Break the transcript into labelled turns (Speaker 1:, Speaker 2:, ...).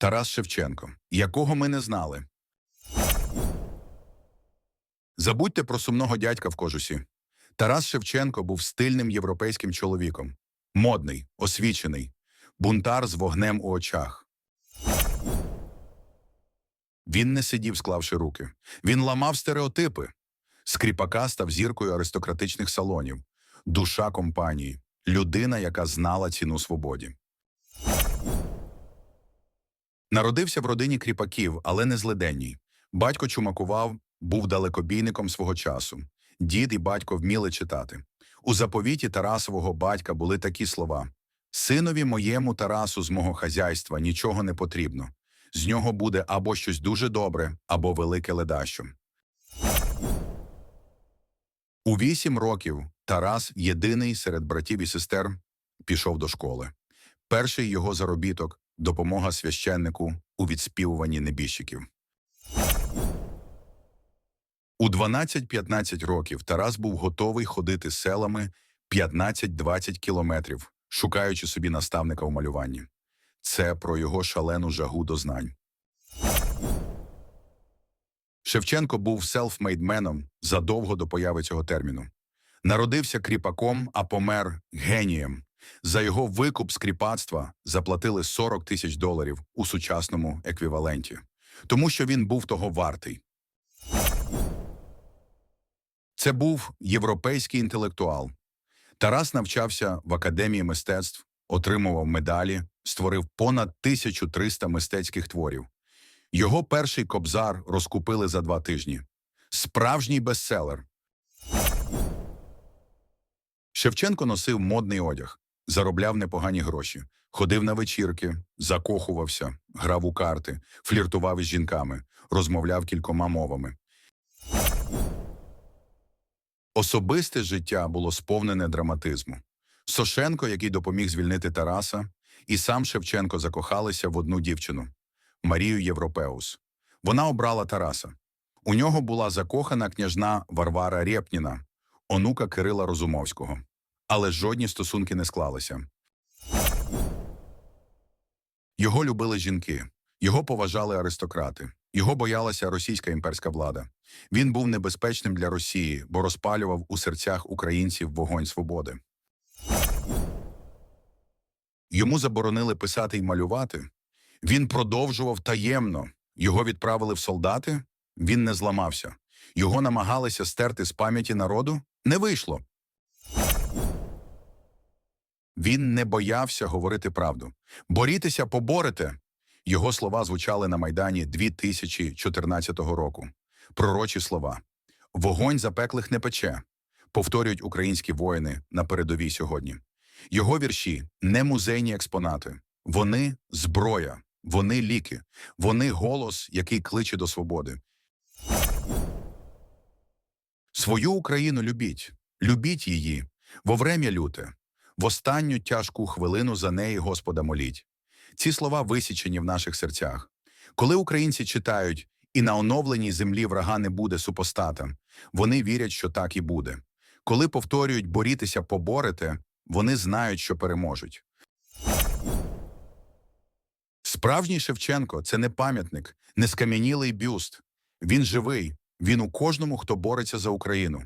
Speaker 1: Тарас Шевченко, якого ми не знали. Забудьте про сумного дядька в кожусі. Тарас Шевченко був стильним європейським чоловіком, модний, освічений, бунтар з вогнем у очах. Він не сидів, склавши руки. Він ламав стереотипи. Скріпака став зіркою аристократичних салонів, душа компанії, людина, яка знала ціну свободі. Народився в родині кріпаків, але не злиденній. Батько чумакував, був далекобійником свого часу. Дід і батько вміли читати. У заповіті Тарасового батька були такі слова: Синові моєму Тарасу з мого хазяйства нічого не потрібно. З нього буде або щось дуже добре, або велике ледащо. У вісім років Тарас, єдиний серед братів і сестер, пішов до школи. Перший його заробіток допомога священнику у відспівуванні небіжчиків. У 12-15 років Тарас був готовий ходити селами 15-20 кілометрів, шукаючи собі наставника у малюванні. Це про його шалену жагу до знань. Шевченко був селфмейдменом задовго до появи цього терміну. Народився кріпаком, а помер генієм. За його викуп з кріпацтва заплатили 40 тисяч доларів у сучасному еквіваленті, тому що він був того вартий. Це був європейський інтелектуал. Тарас навчався в академії мистецтв, отримував медалі, створив понад 1300 мистецьких творів. Його перший кобзар розкупили за два тижні. Справжній бестселер. Шевченко носив модний одяг, заробляв непогані гроші, ходив на вечірки, закохувався, грав у карти, фліртував із жінками, розмовляв кількома мовами. Особисте життя було сповнене драматизму. Сошенко, який допоміг звільнити Тараса, і сам Шевченко закохалися в одну дівчину Марію Європеус. Вона обрала Тараса. У нього була закохана княжна Варвара Рєпніна, онука Кирила Розумовського. Але жодні стосунки не склалися. Його любили жінки, його поважали аристократи, його боялася російська імперська влада. Він був небезпечним для Росії, бо розпалював у серцях українців вогонь свободи. Йому заборонили писати й малювати. Він продовжував таємно. Його відправили в солдати. Він не зламався. Його намагалися стерти з пам'яті народу. Не вийшло. Він не боявся говорити правду. Борітеся, поборете. Його слова звучали на Майдані 2014 року. Пророчі слова. Вогонь запеклих не пече. Повторюють українські воїни на передовій сьогодні. Його вірші не музейні експонати. Вони зброя, вони ліки, вони голос, який кличе до свободи. Свою Україну любіть, любіть її, во врем'я люте, в останню тяжку хвилину за неї Господа моліть. Ці слова висічені в наших серцях. Коли українці читають і на оновленій землі врага не буде супостата, вони вірять, що так і буде. Коли повторюють борітеся, поборете, вони знають, що переможуть. Справжній Шевченко це не пам'ятник, не скам'янілий бюст. Він живий, він у кожному, хто бореться за Україну.